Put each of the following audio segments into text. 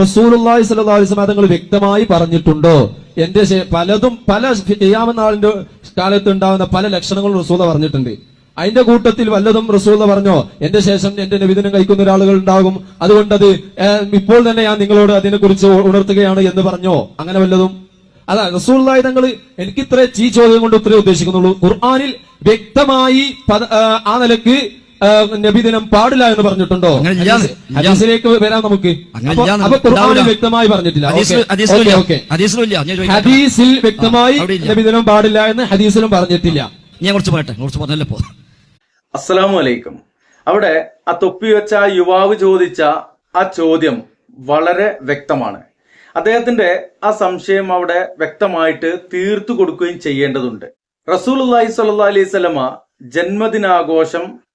റസൂലുള്ളാഹി സ്വല്ലല്ലാഹു അലൈഹി തങ്ങൾ വ്യക്തമായി പറഞ്ഞിട്ടുണ്ടോ? എന്റെ പലതും പല ഖിയാമത്ത് കാലത്ത് ഉണ്ടാകുന്ന പല ലക്ഷണങ്ങളും റസൂല പറഞ്ഞിട്ടുണ്ട്. അതിന്റെ കൂട്ടത്തിൽ വല്ലതും റസൂല പറഞ്ഞോ? എന്റെ ശേഷം എന്റെ നബിദിനം കഴിക്കുന്ന ഒരാളുകൾ ഉണ്ടാകും. അതുകൊണ്ടത് ഇപ്പോൾ തന്നെ ഞാൻ നിങ്ങളോട് അതിനെക്കുറിച്ച് ഉണർത്തുകയാണ് എന്ന് പറഞ്ഞോ? അങ്ങനെ വല്ലതും? അതാ റസൂള്ളായി തങ്ങൾ എനിക്ക് ഇത്ര ഈ ചോദ്യം കൊണ്ട് ഇത്രേ ഉദ്ദേശിക്കുന്നുള്ളൂ. ഖുർആാനിൽ വ്യക്തമായി ആ, നിലയ്ക്ക് നബിദിനം പാടില്ല എന്ന് പറഞ്ഞിട്ടുണ്ടോ? ഹദീസിലേക്ക് വരാം നമുക്ക് അപ്പൊ- ഖുർആനിൽ. വ്യക്തമായി പറഞ്ഞിട്ടില്ല. ഹദീസിൽ- വ്യക്തമായി. നബിദിനം പാടില്ല എന്ന് ഹദീസിലും പറഞ്ഞിട്ടില്ല. ഞാൻ കുറച്ച് പറയട്ടെ കുറച്ച് പറഞ്ഞല്ലേ പോ. അസ്സലാമു അലൈക്കും. അവിടെ ആ തൊപ്പി വെച്ച ആ യുവാവ് ചോദിച്ച ആ ചോദ്യം വളരെ വ്യക്തമാണ്. അദ്ദേഹത്തിന്റെ ആ സംശയം അവിടെ വ്യക്തമായിട്ട് തീർത്തു കൊടുക്കുകയും ചെയ്യേണ്ടതുണ്ട്. റസൂൽ അള്ളാഹി സ്വല്ലാ അലൈഹി സ്വലമ ജന്മദിനാഘോഷം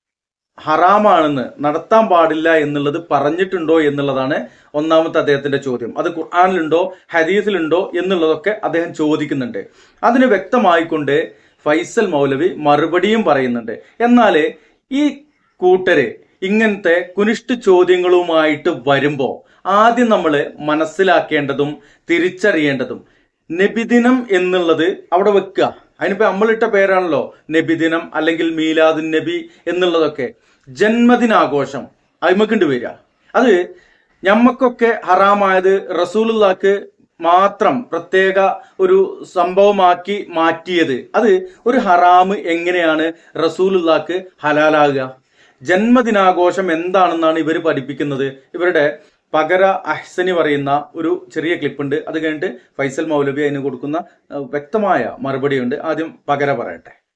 ഹറാമാണെന്ന് നടത്താൻ പാടില്ല എന്നുള്ളത് പറഞ്ഞിട്ടുണ്ടോ എന്നുള്ളതാണ് ഒന്നാമത്തെ അദ്ദേഹത്തിന്റെ ചോദ്യം. അത് ഖുർആാനിലുണ്ടോ ഹദീസിലുണ്ടോ എന്നുള്ളതൊക്കെ അദ്ദേഹം ചോദിക്കുന്നുണ്ട്. അതിന് വ്യക്തമായിക്കൊണ്ട് ഫൈസൽ മൗലവി മറുപടിയും പറയുന്നുണ്ട്. എന്നാൽ ഈ കൂട്ടര് ഇങ്ങനത്തെ കുനിഷ്ട ചോദ്യങ്ങളുമായിട്ട് വരുമ്പോൾ ആദ്യം നമ്മൾ മനസ്സിലാക്കേണ്ടതും തിരിച്ചറിയേണ്ടതും നബിദിനം എന്നുള്ളത് അവിടെ വെക്കുക. അതിനിപ്പോ നമ്മളിട്ട പേരാണല്ലോ നബിദിനം അല്ലെങ്കിൽ മീലാദുൻ നബി എന്നുള്ളതൊക്കെ. ജന്മദിനാഘോഷം. അയിമക്കുണ്ട് വരിക. അത് ഞമ്മക്കൊക്കെ ഹറാമായത് റസൂലുള്ളാക്ക് മാത്രം പ്രത്യേക ഒരു സംഭവമാക്കി മാറ്റിയത്. അത് ഒരു ഹറാമ് എങ്ങനെയാണ് റസൂലുള്ളാക്ക് ഹലാലാകുക? ജന്മദിനാഘോഷം എന്താണെന്നാണ് ഇവർ പഠിപ്പിക്കുന്നത്? ഇവരുടെ പകര അഹ്സനി പറയുന്ന ഒരു ചെറിയ ക്ലിപ്പുണ്ട്. അത് കഴിഞ്ഞിട്ട് ഫൈസൽ മൗലവി അതിന് കൊടുക്കുന്ന വ്യക്തമായ മറുപടിയുണ്ട്. ആദ്യം പകര പറയട്ടെ.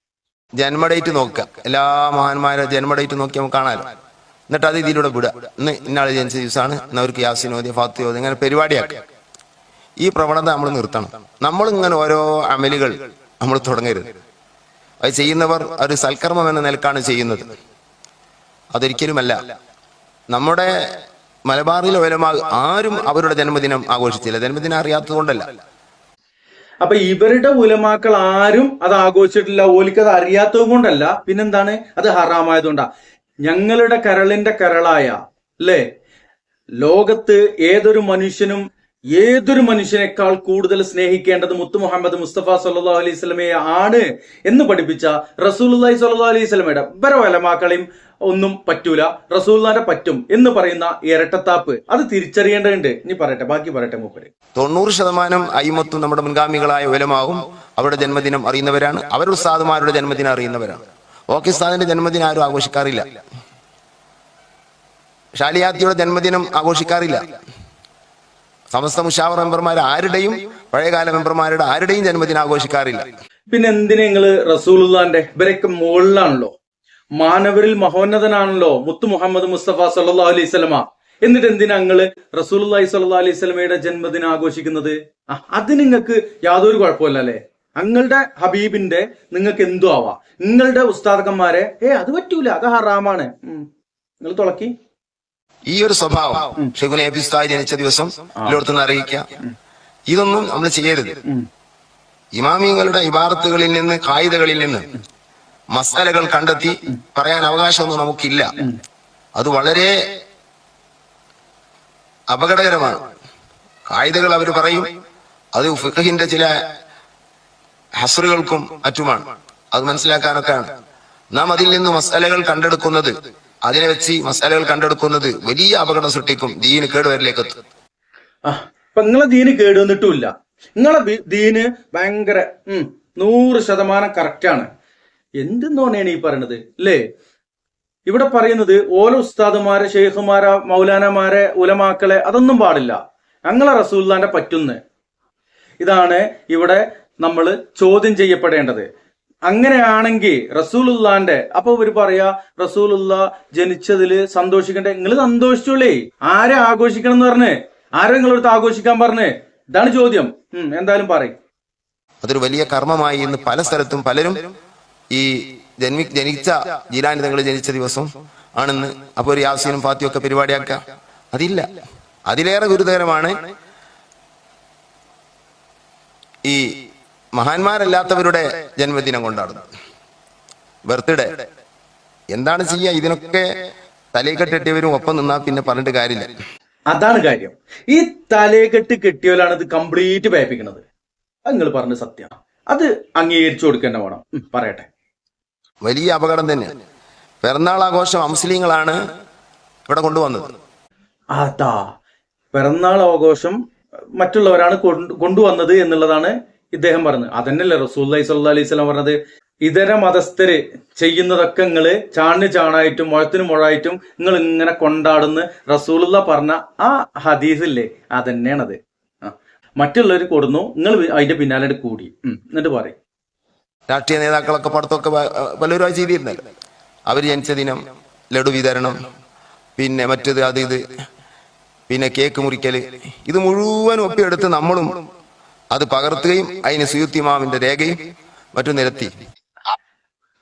ജന്മ ഡേറ്റ് നോക്കുക. എല്ലാ മഹാന്മാരെ ജന്മ ഡേറ്റ് നോക്കി നമുക്ക് കാണാലോ. എന്നിട്ട് അത് ഇതിലൂടെ വിടുക. ഇന്ന് ഇന്നാളെ ജനിച്ച ദിവസമാണ് ഇന്ന് അവർക്ക് യാസിനോദി ഫാത്തിയോദി ഇങ്ങനെ പരിപാടിയാക്കുക. ഈ പ്രവണത നമ്മൾ നിർത്തണം. നമ്മൾ ഇങ്ങനെ ഓരോ അമലുകൾ നമ്മൾ തുടങ്ങരുത്. അത് ചെയ്യുന്നവർ ഒരു സൽക്കർമ്മം എന്ന നിലക്കാണ് ചെയ്യുന്നത്. അതൊരിക്കലുമല്ല. നമ്മുടെ മലബാറിലെ ഒലമാ ആരും അവരുടെ ജന്മദിനം ആഘോഷിച്ചില്ല. ജന്മദിനം അറിയാത്തത് കൊണ്ടല്ല അപ്പൊ ഇവരുടെ ഉലമാക്കൾ ആരും അത് ആഘോഷിച്ചിട്ടില്ല. ഓലിക്ക് അത് അറിയാത്തത് കൊണ്ടല്ല. പിന്നെന്താണ്? അത് ഹറാമായതുകൊണ്ടാ. ഞങ്ങളുടെ കരളിന്റെ കരളായ അല്ലേ ലോകത്ത് ഏതൊരു മനുഷ്യനും ഏതൊരു മനുഷ്യനേക്കാൾ കൂടുതൽ സ്നേഹിക്കേണ്ടത് മുത്തു മുഹമ്മദ് മുസ്തഫ സല്ലാ അലൈഹി സ്വലമയെ ആണ് എന്ന് പഠിപ്പിച്ച റസൂലി സല്ലാ അലൈഹി സ്വലമയുടെ ബരവലമാക്കളെയും വലമാക്കളെയും ഒന്നും പറ്റൂല റസൂല്ലാന്റെ പറ്റും എന്ന് പറയുന്ന ഇരട്ടത്താപ്പ്. അത് തിരിച്ചറിയേണ്ടതുണ്ട്. ഇനി പറയട്ടെ ബാക്കി പറയട്ടെ മൂപ്പര്. തൊണ്ണൂറ് ശതമാനം അയിമത്തും നമ്മുടെ മുൻഗാമികളായ ഉലമാവും അവരുടെ ജന്മദിനം അറിയുന്നവരാണ്. അവരുടെ ഉസ്താദുമാരുടെ ജന്മദിനം അറിയുന്നവരാണ്. പാകിസ്ഥാനിന്റെ ജന്മദിനം ആരും ആഘോഷിക്കാറില്ല. ഷാലിയാത്തിയുടെ ജന്മദിനം ആഘോഷിക്കാറില്ല. സമസ്ത മുഷാവർ മെമ്പർമാർ ആരുടെയും പഴയകാല മെമ്പർമാരുടെ ആരുടെയും ജന്മദിനം ആഘോഷിക്കാറില്ല. പിന്നെ എന്തിനാ നിങ്ങൾ റസൂലുള്ളാന്റെ ഇവരൊക്കെ മുകളിലാണല്ലോ? മാനവരിൽ മഹോന്നതനാണല്ലോ മുത്തു മുഹമ്മദ് മുസ്തഫ സല്ലാ അലൈഹി സ്വലമ എന്നിട്ട് എന്തിനാ നിങ്ങൾ റസൂലുള്ളാഹി സല്ലാ അലൈഹി സ്വലമയുടെ ജന്മദിനം ആഘോഷിക്കുന്നത്? അത് നിങ്ങൾക്ക് യാതൊരു കുഴപ്പമില്ല അല്ലേ? നിങ്ങളുടെ ഹബീബിന്റെ നിങ്ങൾക്ക് എന്തു ആവാ. നിങ്ങളുടെ ഉസ്താദക്കന്മാരെ ഏ അത് പറ്റൂല അത് ഹറാമാണ്. നിങ്ങൾ തുളക്കി. ഈ ഒരു സ്വഭാവം ഷെഖുൻ എബിസ്തായി ജനിച്ച ദിവസം എല്ലായിടത്തുനിന്ന് അറിയിക്കുക. ഇതൊന്നും നമ്മൾ ചെയ്യരുത്. ഇമാമിങ്ങളുടെ ഇബാറത്തുകളിൽ നിന്ന് കായികകളിൽ നിന്ന് മസാലകൾ കണ്ടെത്തി പറയാൻ അവകാശമൊന്നും നമുക്കില്ല. അത് വളരെ അപകടകരമാണ്. കായികകൾ അവർ പറയും അത് ഫിഖഹിന്റെ ചില ഹസറുകൾക്കും മറ്റുമാണ്. അത് മനസ്സിലാക്കാനൊക്കെയാണ്. നാം അതിൽ നിന്ന് മസാലകൾ കണ്ടെടുക്കുന്നത് അതിനെ വെച്ച് മസാലകൾ കണ്ടെടുക്കുന്നത് വലിയ അപകടം സൃഷ്ടിക്കും. ദീന് കേടുവരിലേക്ക് എത്തും അപ്പൊ നിങ്ങളെ ദീന് കേടുവന്നിട്ടുമില്ല. നിങ്ങളെ ദീന് ഭയങ്കര നൂറ് ശതമാനം കറക്റ്റാണ് എന്തെന്നോണാണ് ഈ പറയണത്? അല്ലേ ഇവിടെ പറയുന്നത് ഓരോ ഉസ്താദുമാരെ ഷെയ്ഖുമാരെ മൗലാനമാരെ ഉലമാക്കളെ അതൊന്നും പാടില്ല. ഞങ്ങളെ റസൂല്ലാന്റെ പറ്റുന്ന്. ഇതാണ് ഇവിടെ നമ്മൾ ചോദ്യം ചെയ്യപ്പെടേണ്ടത്. അങ്ങനെയാണെങ്കിൽ റസൂലുള്ളാന്റെ അപ്പൊ ഇവർ പറയാ റസൂലുള്ള ജനിച്ചതിൽ സന്തോഷിക്കണ്ടേ? നിങ്ങൾ സന്തോഷിച്ചോളേ. ആരെ ആഘോഷിക്കണം എന്ന് പറഞ്ഞേ? ആരെ നിങ്ങളടുത്ത് ആഘോഷിക്കാൻ പറഞ്ഞേ? ഇതാണ് ചോദ്യം. എന്തായാലും പറയും. അതൊരു വലിയ കർമ്മമായി ഇന്ന് പല സ്ഥലത്തും പലരും ഈ ജന്മി ജനിച്ച ജീലാനി തങ്ങൾ ജനിച്ച ദിവസം ആണെന്ന് അപ്പൊ ഒരു യാസീനും ഫാത്തിയും ഒക്കെ പരിപാടിയാക്കുക അതില്ല. അതിലേറെ ഗുരുതരമാണ് ഈ മഹാന്മാരല്ലാത്തവരുടെ ജന്മദിനം കൊണ്ടാടുന്നു. ബർത്ത്ഡേ. എന്താണ് ചെയ്യുക ഇതിനൊക്കെ തലയിൽ കെട്ടിയവരും ഒപ്പം നിന്നാ പിന്നെ പറഞ്ഞിട്ട് കാര്യമില്ല. അതാണ് കാര്യം. ഈ തലയെക്കെട്ട് കെട്ടിയോലാണ് ഇത് കംപ്ലീറ്റ് പേപ്പിക്കുന്നത്. അത് നിങ്ങൾ പറഞ്ഞ സത്യം. അത് അംഗീകരിച്ചു കൊടുക്കേണ്ട വേണം. പറയട്ടെ. വലിയ അപകടം തന്നെ. പിറന്നാൾ ആഘോഷം അമുസ്ലിങ്ങളാണ് ഇവിടെ കൊണ്ടുവന്നത്. അതാ. പിറന്നാൾ ആഘോഷം മറ്റുള്ളവരാണ് കൊണ്ടു- കൊണ്ടുവന്നത് എന്നുള്ളതാണ് ഇദ്ദേഹം പറഞ്ഞു. അതന്നെയല്ലേ റസൂല്ലി സല്ലു അലൈഹി സ്വലം പറഞ്ഞത്? ഇതര മതസ്ഥര് ചെയ്യുന്നതൊക്കെ നിങ്ങൾ ചാണിന് ചാണായിട്ടും മുഴത്തിന് മുഴായിട്ടും നിങ്ങൾ ഇങ്ങനെ കൊണ്ടാടുന്ന റസൂലുള്ള പറഞ്ഞ ആ ഹദീസില്ലേ? അതന്നെയാണത്. മറ്റുള്ളവർ കൊടുന്നു. നിങ്ങൾ അതിന്റെ പിന്നാലെ കൂടി. എന്നിട്ട് പറയും. രാഷ്ട്രീയ നേതാക്കളൊക്കെ പടത്തൊക്കെ പലരും ചെയ്തിരുന്നല്ലോ അവർ ജനിച്ച ദിനം ലഡു വിതരണം പിന്നെ മറ്റത് അത് ഇത് പിന്നെ കേക്ക് മുറിക്കൽ. ഇത് മുഴുവൻ ഒപ്പിയെടുത്ത് നമ്മളും അത് പകർത്തുകയും അതിന് സുയുത്തിമാവിന്റെ രേഖയും മറ്റും നിരത്തി.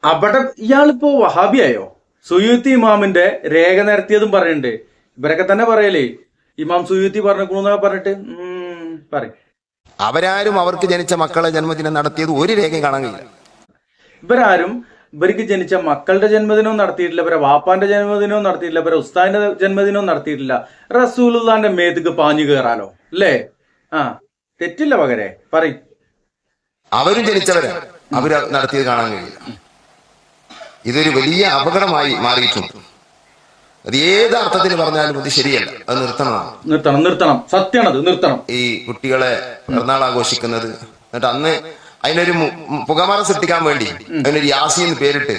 അവിടെ ഇയാളിപ്പോ വഹാബിയായോ? സുയൂത്തി ഇമാമിന്റെ രേഖ നിരത്തിയതും പറയുന്നുണ്ട്. ഇവരൊക്കെ തന്നെ പറയലേ ഇമാം സുയൂത്തി പറഞ്ഞു പറഞ്ഞിട്ട് പറയും. അവരാരും അവർക്ക് ജനിച്ച മക്കളെ ജന്മദിനം നടത്തിയത് ഒരു രേഖയും കാണാൻ കഴിയില്ല. ഇവരാരും ഇവർക്ക് ജനിച്ച മക്കളുടെ ജന്മദിനവും നടത്തിയിട്ടില്ല ഇവരെ വാപ്പാന്റെ ജന്മദിനവും നടത്തിയിട്ടില്ല ഇവരെ ഉസ്താദിന്റെ ജന്മദിനവും നടത്തിയിട്ടില്ല. റസൂലുള്ളാന്റെ മേതുക്ക് പാഞ്ഞു കയറാലോ അല്ലേ? ആ. തെറ്റില്ല മകരെ പറയും. അവരും ജനിച്ചവരാ. അവർ നടത്തിയത് കാണാൻ കഴിയില്ല. ഇതൊരു വലിയ അപകടമായി മാറിയിട്ടുണ്ട്. അത് ഏത് അർത്ഥത്തിൽ പറഞ്ഞാലും ഇത് ശരിയല്ല. അത് നിർത്തണമാണ് നിർത്തണം നിർത്തണം. സത്യമാണത് നിർത്തണം. ഈ കുട്ടികളെ പിറന്നാൾ ആഘോഷിക്കുന്നത് എന്നിട്ട് അന്ന് അതിനൊരു പുകമറ സൃഷ്ടിക്കാൻ വേണ്ടി അതിനൊരു യാസി എന്ന് പേരിട്ട്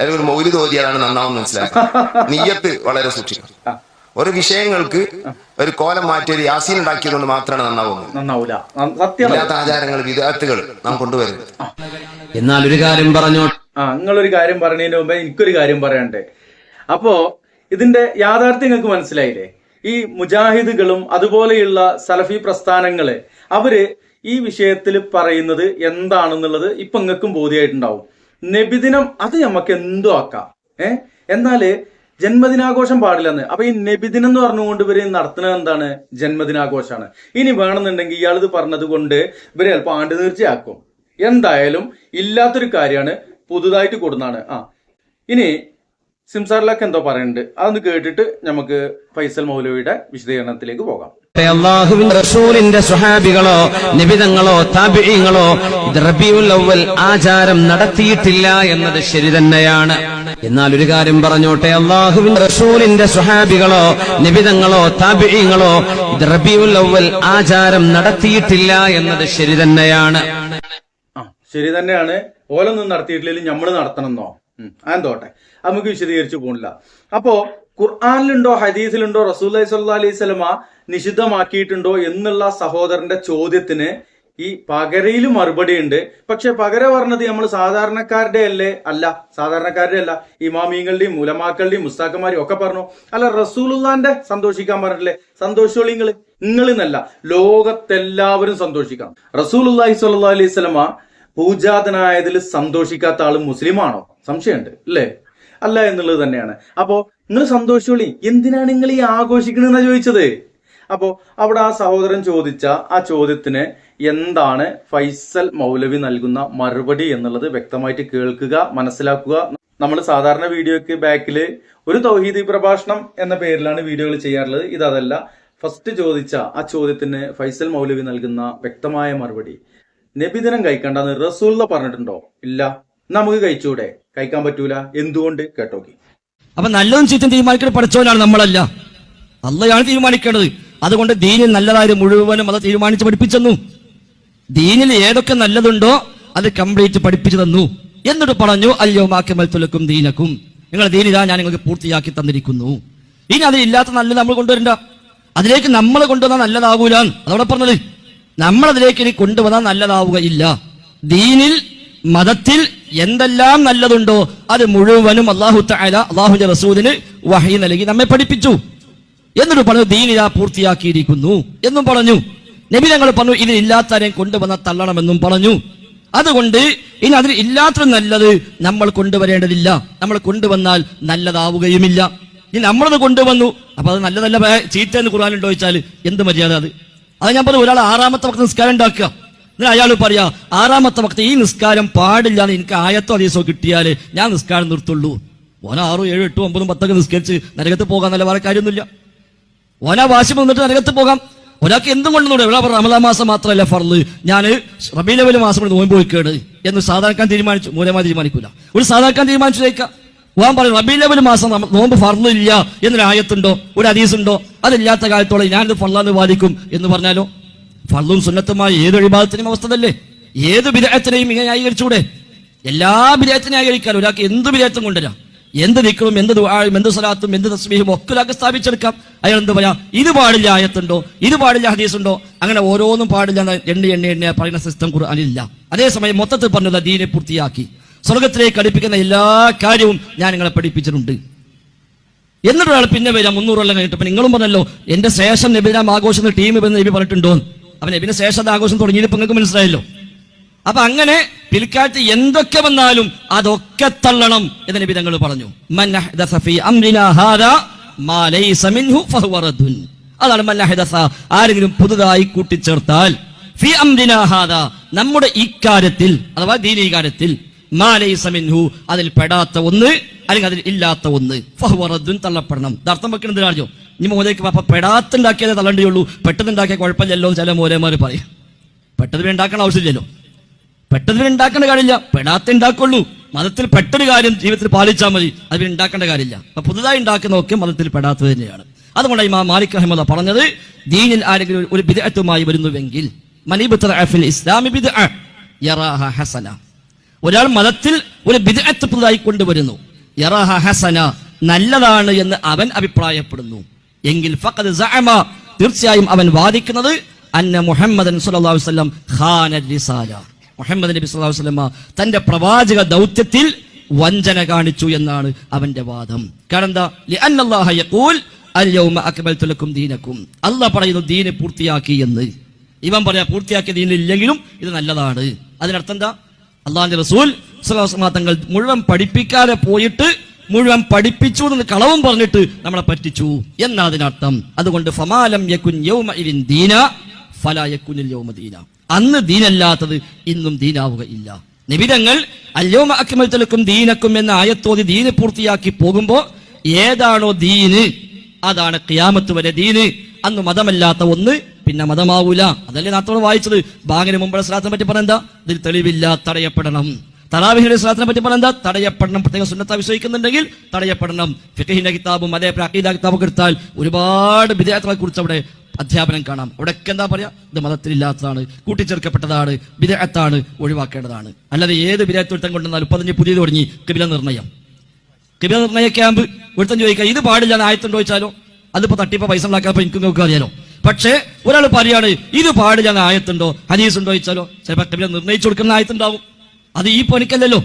അതിനൊരു മൗലി മൗലിക നന്നാവെന്ന് നന്നാവും മനസ്സിലാക്കുക നീയത്ത് വളരെ സൂക്ഷിക്കണം. ഓരോ വിഷയങ്ങൾക്ക് ഒരു കോലം മാറ്റി ഒരു യാസീൻ ഉണ്ടാക്കിയതുകൊണ്ട് മാത്രമാണ് നന്നാവുന്നത്. ഇല്ലാത്ത ആചാരങ്ങൾ വിദ്യാർത്ഥികൾ നാം കൊണ്ടുവരുന്നത്. എന്നാൽ ഒരു കാര്യം പറഞ്ഞോ ആ നിങ്ങളൊരു കാര്യം പറഞ്ഞതിന് മുമ്പേ എനിക്കൊരു കാര്യം പറയണ്ടേ അപ്പോ ഇതിന്റെ യാഥാർത്ഥ്യം നിങ്ങൾക്ക് മനസ്സിലായില്ലേ? ഈ മുജാഹിദുകളും അതുപോലെയുള്ള സലഫി പ്രസ്ഥാനങ്ങൾ അവർ ഈ വിഷയത്തിൽ പറയുന്നത് എന്താണെന്നുള്ളത് ഇപ്പൊ നിങ്ങൾക്കും ബോധ്യമായിട്ടുണ്ടാവും നബിദിനം അത് നമുക്ക് എന്തോ ആക്കാം. ഏ? എന്നാൽ ജന്മദിനാഘോഷം പാടില്ലെന്ന്. അപ്പൊ ഈ നബിദിനം എന്ന് പറഞ്ഞുകൊണ്ട് ഇവർ നടത്തുന്നത് എന്താണ്? ജന്മദിനാഘോഷമാണ്. ഇനി വേണമെന്നുണ്ടെങ്കിൽ ഇയാൾ ഇത് പറഞ്ഞത് കൊണ്ട് ഇവർ ചിലപ്പോൾ ആണ്ട് തീർച്ചയാക്കും. എന്തായാലും ഇല്ലാത്തൊരു കാര്യമാണ് പുതുതായിട്ട് കൊടുന്നാണ് ആ. ഇനി സിംസാറിലൊക്കെ എന്തോ പറയുന്നുണ്ട്. അതൊന്ന് കേട്ടിട്ട് നമുക്ക് ഫൈസൽ മൗലവിയുടെ വിശദീകരണത്തിലേക്ക് പോകാം. അള്ളാഹുവിന്റെ റസൂലിന്റെ സ്വഹാബികളോ നിബിതങ്ങളോ താപിഴങ്ങളോ റബിയുൽ അവൽ ആചാരം നടത്തിയിട്ടില്ല എന്നത് ശരി തന്നെയാണ്. എന്നാൽ ഒരു കാര്യം പറഞ്ഞോട്ടെ അള്ളാഹുവിന്റെ റസൂലിന്റെ സ്വഹാബികളോ നിബിതങ്ങളോ താപിഴങ്ങളോ റബിയുൽ അവൽ ആചാരം നടത്തിയിട്ടില്ല എന്നത് ശരി തന്നെയാണ്. ശരി തന്നെയാണ്. ഓലൊന്നും നടത്തിയിട്ടില്ലെങ്കിൽ നമ്മൾ നടത്തണമെന്നോ അതെന്തോട്ടെ അത് നമുക്ക് വിശദീകരിച്ചു പോണില്ല. അപ്പോ ഖുർആാനിലുണ്ടോ ഹദീസിലുണ്ടോ റസൂല്ലി സ്വല്ലാ അലൈഹി സ്വലമ നിഷിദ്ധമാക്കിയിട്ടുണ്ടോ എന്നുള്ള സഹോദരന്റെ ചോദ്യത്തിന് ഈ പകരയിൽ മറുപടി ഉണ്ട്. പക്ഷെ പകര പറഞ്ഞത് നമ്മൾ സാധാരണക്കാരുടെ അല്ലേ? അല്ല സാധാരണക്കാരുടെ അല്ല. ഇമാമിങ്ങളുടെയും മുലമാക്കളുടെയും മുസ്താക്കന്മാരെയും ഒക്കെ പറഞ്ഞു. അല്ല റസൂലുള്ളാന്റെ സന്തോഷിക്കാൻ പറഞ്ഞില്ലേ സന്തോഷിച്ചോളി നിങ്ങൾ. എന്നല്ല ലോകത്തെല്ലാവരും സന്തോഷിക്കണം. റസൂലുള്ളാഹി സ്വല്ലല്ലാഹി അലൈഹി സ്വലമ പൂജാതനായതിൽ സന്തോഷിക്കാത്ത ആൾ മുസ്ലിമാണോ? സംശയമുണ്ട് അല്ലേ? അല്ല എന്നുള്ളത് തന്നെയാണ്. അപ്പോ നിങ്ങൾ സന്തോഷിച്ചോളി എന്തിനാണ് നിങ്ങൾ ഈ ആഘോഷിക്കണെന്ന ചോദിച്ചത്? അപ്പോ അവിടെ ആ സഹോദരൻ ചോദിച്ച ആ ചോദ്യത്തിന് എന്താണ് ഫൈസൽ മൗലവി നൽകുന്ന മറുപടി എന്നുള്ളത് വ്യക്തമായിട്ട് കേൾക്കുക മനസ്സിലാക്കുക. നമ്മൾ സാധാരണ വീഡിയോക്ക് ബാക്കിൽ ഒരു തൗഹീദി പ്രഭാഷണം എന്ന പേരിലാണ് വീഡിയോകൾ ചെയ്യാറുള്ളത്. ഇതല്ല ഫസ്റ്റ് ചോദിച്ച ആ ചോദ്യത്തിന് ഫൈസൽ മൗലവി നൽകുന്ന വ്യക്തമായ മറുപടി. നബിദിനം കഴിക്കണ്ടെന്ന് റസൂള്ള പറഞ്ഞിട്ടുണ്ടോ? ഇല്ല. നമുക്ക് കഴിച്ചൂടെ? കഴിക്കാൻ പറ്റൂല? എന്തുകൊണ്ട്? കേട്ടോക്കി. അപ്പൊ നല്ലതും ചീത്തം തീരുമാനിക്കേണ്ട പഠിച്ചവനാണ് നമ്മളല്ല. അല്ലയാണ് തീരുമാനിക്കേണ്ടത്. അതുകൊണ്ട് ദീനിൽ നല്ലതായി മുഴുവനും അത് തീരുമാനിച്ച് പഠിപ്പിച്ചെന്നു. ദീനിൽ ഏതൊക്കെ നല്ലതുണ്ടോ അത് കംപ്ലീറ്റ് പഠിപ്പിച്ചു തന്നു. എന്നിട്ട് പറഞ്ഞു അല്ലയോ മാക്കമൽത്തുലക്കും ദീനക്കും. നിങ്ങൾ ദീനിതാ ഞാൻ നിങ്ങൾക്ക് പൂർത്തിയാക്കി തന്നിരിക്കുന്നു. ഇനി അതിലില്ലാത്ത നല്ലത് നമ്മൾ കൊണ്ടുവരണ്ട. അതിലേക്ക് നമ്മൾ കൊണ്ടുവന്നാൽ നല്ലതാവൂല. അതവിടെ പറഞ്ഞത്. നമ്മൾ അതിലേക്ക് ഇനി കൊണ്ടുവന്നാൽ നല്ലതാവുകയില്ല. ദീനിൽ മതത്തിൽ എന്തെല്ലാം നല്ലതുണ്ടോ അത് മുഴുവനും അള്ളാഹു തആല അള്ളാഹുന്റെ റസൂലിന് വഹി നൽകി നമ്മെ പഠിപ്പിച്ചു. എന്നിട്ട് പറഞ്ഞു ദീനിത പൂർത്തിയാക്കിയിരിക്കുന്നു. എന്നും പറഞ്ഞു. നബി ഞങ്ങൾ പറഞ്ഞു ഇതിൽ ഇല്ലാത്തവരെയും കൊണ്ടുവന്ന തള്ളണമെന്നും പറഞ്ഞു. അതുകൊണ്ട് ഇനി അതിൽ ഇല്ലാത്ത നല്ലത് നമ്മൾ കൊണ്ടുവരേണ്ടതില്ല. നമ്മൾ കൊണ്ടുവന്നാൽ നല്ലതാവുകയുമില്ല. ഇനി നമ്മളത് കൊണ്ടുവന്നു. അപ്പൊ അത് നല്ലതല്ല ചീത്ത എന്ന് ഖുർആാനുണ്ടോ ചോദിച്ചാൽ എന്ത് മര്യാദ അത്? അത് ഞാൻ പറഞ്ഞു ഒരാൾ ആറാമത്തെ വക്ത നിസ്കാരം ഉണ്ടാക്കുക. എന്നിട്ട് അയാൾ പറയാ ആറാമത്തെ വക്ത ഈ നിസ്കാരം പാടില്ല എന്ന് എനിക്ക് ആയത്തോ അതീസോ കിട്ടിയാൽ ഞാൻ നിസ്കാരം നിർത്തുള്ളൂ. ഓന ആറും ഏഴും എട്ടും ഒമ്പതും പത്തൊക്കെ നിസ്കരിച്ച് നരകത്ത് പോകാൻ നല്ല വേറെ കാര്യമൊന്നുമില്ല. ഓന വാശി വന്നിട്ട് നരകത്ത് പോകാം. ഒരാൾക്ക് എന്തും കൊണ്ടുകൂടെ ഇവിടെ റമദാ മാസം മാത്രമല്ല ഫർൾ. ഞാൻ റബീ ലെവൽ മാസം കൊണ്ട് നോമ്പ് വയ്ക്കേട് എന്ന് സാധാരണക്കാൻ തീരുമാനിച്ചു. മൂലമായി തീരുമാനിക്കൂല. ഒരു സാധാരണക്കാൻ തീരുമാനിച്ചു തേക്കാം ഓൻ പറയും റബീ ലെവൽ മാസം നോമ്പ് ഫർൾ ഇല്ല എന്നൊരു ആയത്തുണ്ടോ ഒരു അതീസുണ്ടോ അതില്ലാത്ത കാലത്തോളം ഞാനിത് ഫർളാന്ന് വാദിക്കും എന്ന് പറഞ്ഞാലോ? ഫർളും സുന്നത്തുമായി ഏത് വിഭാഗത്തിനും അവസ്ഥ തന്നെ ഏത് വിദേഹത്തിനെയും ഇങ്ങനെ ന്യായീകരിച്ചുകൂടെ? എല്ലാ വിദേഹത്തിനും ന്യായീകരിക്കാൻ ഒരാൾക്ക് എന്ത് വിദേഹത്തും കൊണ്ടുവരാം? എന്ത് നിക്കറും എന്ത് ദുആയും എന്ത് സലാത്തും എന്ത് തസ്മീഹും ഒക്കെ ഒരാൾക്ക് സ്ഥാപിച്ചെടുക്കാം. അയാൾ എന്ത് പറയാം? ഇത് പാടില്ല ആയത്തുണ്ടോ? ഇത് പാടില്ല ഹദീസുണ്ടോ? അങ്ങനെ ഓരോന്നും പാടില്ല എന്ന് എണ്ണി എണ്ണി എണ്ണി പറയുന്ന സിസ്റ്റം ഖുർആനില്ല അതേസമയം മൊത്തത്തിൽ പറഞ്ഞത് ദീനെ പൂർത്തിയാക്കി. സ്വർഗത്തിലേക്ക് അടുപ്പിക്കുന്ന എല്ലാ കാര്യവും ഞാൻ നിങ്ങളെ പഠിപ്പിച്ചിട്ടുണ്ട്. എന്നിട്ട് ഒരാൾ പിന്നെ വരാം. മുന്നൂറ് കഴിഞ്ഞിട്ട്. നിങ്ങളും പറഞ്ഞല്ലോ എന്റെ ശേഷം നബിരാം ആഘോഷം ടീം എന്ന് നബി പറഞ്ഞിട്ടുണ്ടോ അപ്പൊ നബിന്റെ ശേഷം അത് ആഘോഷം തുടങ്ങിയത് ഇപ്പൊ നിങ്ങൾക്ക് മനസ്സിലായല്ലോ. അപ്പൊ അങ്ങനെ പിൽക്കാലത്ത് എന്തൊക്കെ വന്നാലും അതൊക്കെ തള്ളണം എന്ന് നബി തങ്ങൾ പറഞ്ഞു. അതാണ് ആരെങ്കിലും പുതുതായി കൂട്ടിച്ചേർത്താൽ. നമ്മുടെ ഇക്കാര്യത്തിൽ അഥവാ ദീനീ കാര്യത്തിൽ മാ ലൈസ മിൻഹു അതിൽ പെടാത്ത ഒന്ന് അല്ലെങ്കിൽ അതിൽ ഇല്ലാത്ത ഒന്ന്. ഫഹുവ റദ്ദുൻ തള്ളപ്പെടണം. അർത്ഥം വെക്കണം എന്തിനാണോ ഇനി മോലേക്ക് അപ്പൊ പെടാത്തുണ്ടാക്കിയതേ തള്ളേണ്ടിയുള്ളൂ. പെട്ടെന്നുണ്ടാക്കിയ കുഴപ്പമില്ലല്ലോ ചില മോലേമാർ പറയും. പെട്ടെന്ന് ഉണ്ടാക്കണ ആവശ്യമില്ലല്ലോ. പെട്ടെന്ന് ഉണ്ടാക്കേണ്ട കാര്യമില്ല. പെടാത്ത ഉണ്ടാക്കുള്ളൂ. മതത്തിൽ പെട്ടൊരു കാര്യം ജീവിതത്തിൽ പാലിച്ചാൽ മതി. അത് പിന്നെ ഉണ്ടാക്കേണ്ട കാര്യമില്ല. അപ്പൊ പുതുതായി ഉണ്ടാക്കുന്ന ഒക്കെ മതത്തിൽ പെടാത്തത് തന്നെയാണ്. അതുകൊണ്ട് ഇമാം മാലിക് അഹമ്മദ പറഞ്ഞത് ദീനിൽ ആരെങ്കിലും ഒരു- വിദഗ്ധമായി വരുന്നുവെങ്കിൽ ഹസന. ഒരാൾ മതത്തിൽ ഒരു ബിദഅത്ത് പുതുതായി കൊണ്ടുവരുന്നു ഹസന നല്ലതാണ് എന്ന് അവൻ അഭിപ്രായപ്പെടുന്നു. എങ്കിൽ തീർച്ചയായും അവൻ വാദിക്കുന്നത് അന്ന മുഹമ്മദൻ ഖാന മുഹമ്മദ് നബി വസല്ലമ തന്റെ പ്രവാചക ദൗത്യത്തിൽ വഞ്ചന കാണിച്ചു എന്നാണ് അവന്റെ വാദം. കാരണം എന്താ? അല്ല പറയുന്നു ദീനെ പൂർത്തിയാക്കി എന്ന്. ഇവൻ പറയാ പൂർത്തിയാക്കിയ ദീനില്ലെങ്കിലും ഇത് നല്ലതാണ്. അതിനർത്ഥം എന്താ? അള്ളാഹിന്റെ റസൂൽ തങ്ങൾ മുഴുവൻ പഠിപ്പിക്കാതെ പോയിട്ട് മുഴുവൻ പഠിപ്പിച്ചു എന്ന് കളവും പറഞ്ഞിട്ട് നമ്മളെ പറ്റിച്ചു എന്നാ അതിനർത്ഥം? അതുകൊണ്ട് ഫമാലം യകുൻ യൗമ ദീന ഫല യക്കുനിൽ യൗമ അന്ന് ദീനല്ലാത്തത് ഇന്നും ദീനാവുകയില്ല. നിബിതങ്ങൾ അല്യോമ അക്മൽത്തലക്കും ദീനക്കും എന്ന ആയത്തോതി ദീന് പൂർത്തിയാക്കി പോകുമ്പോൾ ഏതാണോ ദീന്? അതാണ് ക്യാമത്ത് വരെ ദീന്. അന്ന് മതമല്ലാത്ത ഒന്ന് പിന്നെ മതമാവൂല. അതല്ലേ നാത്തോട് വായിച്ചത്? ബാങ്ങിന് മുമ്പുള്ള സ്ലാത്തിനെ പറ്റി പറഞ്ഞെന്താ? ഇതിൽ തെളിവില്ല തടയപ്പെടണം. തറാവിഹിന്റെ സ്ലാത്തിനെ പറ്റി പറഞ്ഞെന്താ തടയപ്പെടണം. പ്രത്യേക സുന്നത്ത വിശ്വസിക്കുന്നുണ്ടെങ്കിൽ തടയപ്പെടണം. ഫിഖഹിന്റെ കിതാബും അതേ അഖീദ കിതാബൊക്കെ എടുത്താൽ ഒരുപാട് വിദ്യാർത്ഥികളെ കുറിച്ച് അവിടെ അധ്യാപനം കാണാം. അവിടെയൊക്കെ എന്താ പറയാ? ഇത് മതത്തിലില്ലാത്തതാണ് കൂട്ടിച്ചേർക്കപ്പെട്ടതാണ് വിദേഹത്താണ് ഒഴിവാക്കേണ്ടതാണ്. അല്ലാതെ ഏത് വിദേഹത്തൊരുത്തം കൊണ്ടുവന്നാലും അതിന് പുതിയത് തുടങ്ങി കിബില നിർണയം. കിബില നിർണയ ക്യാമ്പ് ഒരുത്തം ചോദിക്കുക ഇത് പാടില്ല ആയത്തുണ്ടോ? ചോദിച്ചാലോ. അതിപ്പോ തട്ടിപ്പോ പൈസ ഉണ്ടാക്കാൻ എനിക്ക് നോക്കുക അറിയാലോ. പക്ഷേ ഒരാൾ പറയാണ് ഇത് പാടില്ല ആയത്തുണ്ടോ? ഹദീസ് ഉണ്ടോ ചോദിച്ചാലോ. ചിലപ്പോൾ കിബില നിർണയിച്ചു കൊടുക്കുന്ന ആയത്തുണ്ടാവും. അത് ഈ പണിക്കല്ലല്ലോ.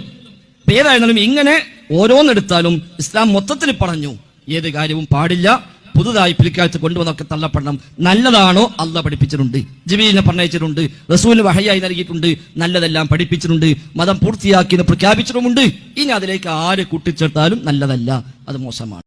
പേരായിരുന്നാലും ഇങ്ങനെ ഓരോന്നെടുത്താലും ഇസ്ലാം മൊത്തത്തിൽ പറഞ്ഞു ഏത് കാര്യവും പാടില്ല പുതുതായി പിൽക്കാലത്ത് കൊണ്ടുവന്നൊക്കെ തള്ളപ്പെടണം. നല്ലതാണോ? അല്ല പഠിപ്പിച്ചിട്ടുണ്ട്. ജിബീലിനെ പറഞ്ഞയച്ചിട്ടുണ്ട്. റസൂലിന് വഹയായി നൽകിയിട്ടുണ്ട്. നല്ലതെല്ലാം പഠിപ്പിച്ചിട്ടുണ്ട്. മതം പൂർത്തിയാക്കി പ്രഖ്യാപിച്ചിട്ടുമുണ്ട്. ഇനി അതിലേക്ക് ആര് കൂട്ടിച്ചേർത്താലും നല്ലതല്ല. അത് മോശമാണ്.